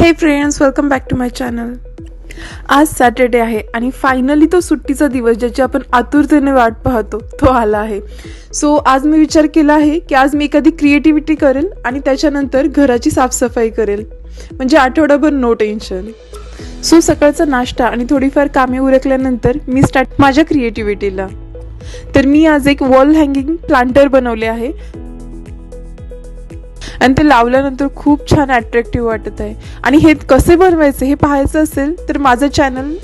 Hey friends welcome back to my channel आज Saturday आहे आणि फायनली तो सुट्टीचा दिवस ज्याची आपण आतुरतेने वाट पाहतो तो आला आहे. सो आज मी विचार केला आहे की आज मी एखादी क्रिएटिव्हिटी करेल आणि त्याच्यानंतर घराची साफसफाई करेल. म्हणजे आठवडाभर नो टेन्शन सो सकाळचा नाश्ता आणि थोडीफार कामे उरकल्यानंतर मी स्टार्ट माझ्या क्रिएटिव्हिटीला तर मी आज एक वॉल हँगिंग प्लांटर बनवले आहे. आणि ते लावल्यानंतर खूप छान अट्रॅक्टिव्ह वाटत आहे. आणि हे कसे बनवायचे हे पाहायचं असेल तर माझं चॅनल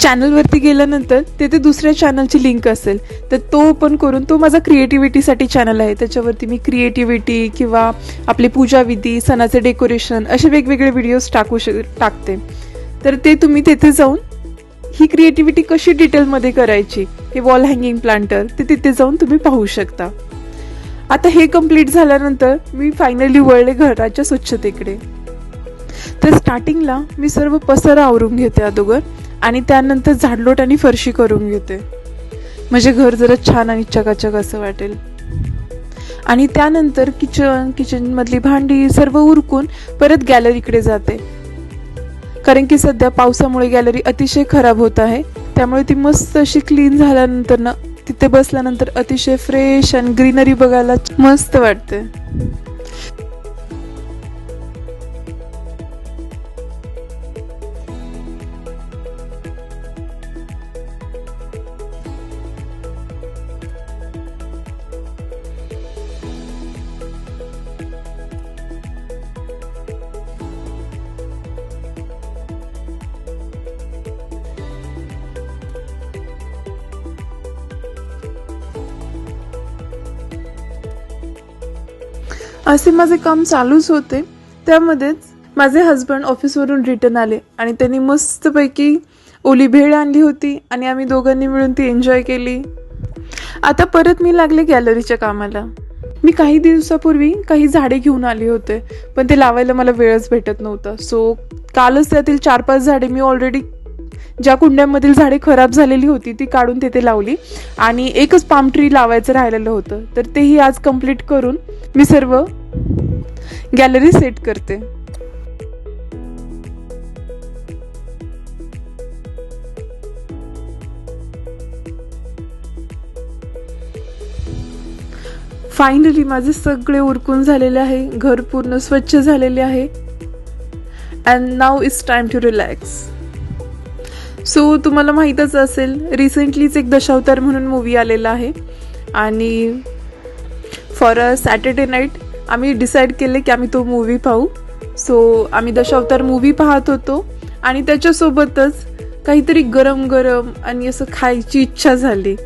चॅनलवरती गेल्यानंतर तेथे दुसऱ्या चॅनलची लिंक असेल. तर तो ओपन करून तो माझा क्रिएटिव्हिटीसाठी चॅनल आहे. त्याच्यावरती मी क्रिएटिव्हिटी किंवा आपली पूजाविधी सणाचे डेकोरेशन असे वेगवेगळे व्हिडिओज टाकू श टाकते. तर ते तुम्ही तेथे जाऊन ही क्रिएटिव्हिटी कशी डिटेलमध्ये करायची हे वॉल हँगिंग प्लांटर ते तिथे जाऊन तुम्ही पाहू शकता. आता हे कंप्लीट झाल्यानंतर मी फायनली वळले घराच्या स्वच्छतेकडे. तर स्टार्टिंगला मी सर्व पसरा आवरून घेते अगोदर आणि त्यानंतर झाडलोट आणि फरशी करून घेते. म्हणजे घर जरा छान आणि चकाचक असं वाटेल. आणि त्यानंतर किचन किचनमधली भांडी सर्व उरकून परत गॅलरीकडे जाते. कारण की सध्या पावसामुळे गॅलरी अतिशय खराब होत आहे. त्यामुळे ती मस्त अशी क्लीन झाल्यानंतर ना तिथे बसल्यानंतर अतिशय फ्रेश आणि ग्रीनरी बघायला मस्त वाटते असे माझे काम चालूच होते. त्यामध्येच माझे हस्बंड ऑफिसवरून रिटर्न आले आणि त्यांनी मस्तपैकी ओली भेळ आणली होती आणि आम्ही दोघांनी मिळून ती एन्जॉय केली. आता परत मी लागले गॅलरीच्या कामाला. मी काही दिवसापूर्वी काही झाडे घेऊन आले होते पण ते लावायला मला वेळच भेटत नव्हता. सो कालच त्यातील चार पाच झाडे मी ऑलरेडी ज्या कुंड्यांमधील झाडे खराब झालेली होती ती काढून तिथे लावली आणि एकच पाम ट्री लावायचं राहिलेलं होतं. तर तेही आज कंप्लीट करून मी सर्व गॅलरी सेट करते. फायनली माझे सगळे उरकून झालेले आहे. घर पूर्ण स्वच्छ झालेले आहे. And now is time to relax so तुम्हाला माहीतच असेल रिसेंटलीच एक दशावतार म्हणून मूवी आलेला आहे. आणि फॉर अ सॅटर्डे नाईट आम्ही डिसाईड केले की आम्ही तो मूवी पाहू. सो आम्ही दशावतार मूवी पाहत होतो. आणि त्याच्यासोबतच काहीतरी गरम गरम आणि असं खायची इच्छा झाली.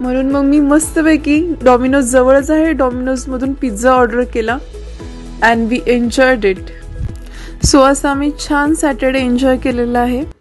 म्हणून मग मी मस्तपैकी डॉमिनोज जवळच आहे. डॉमिनोजमधून पिझ्झा ऑर्डर केला. And we enjoyed it so असं आम्ही छान सॅटर्डे एन्जॉय केलेला आहे.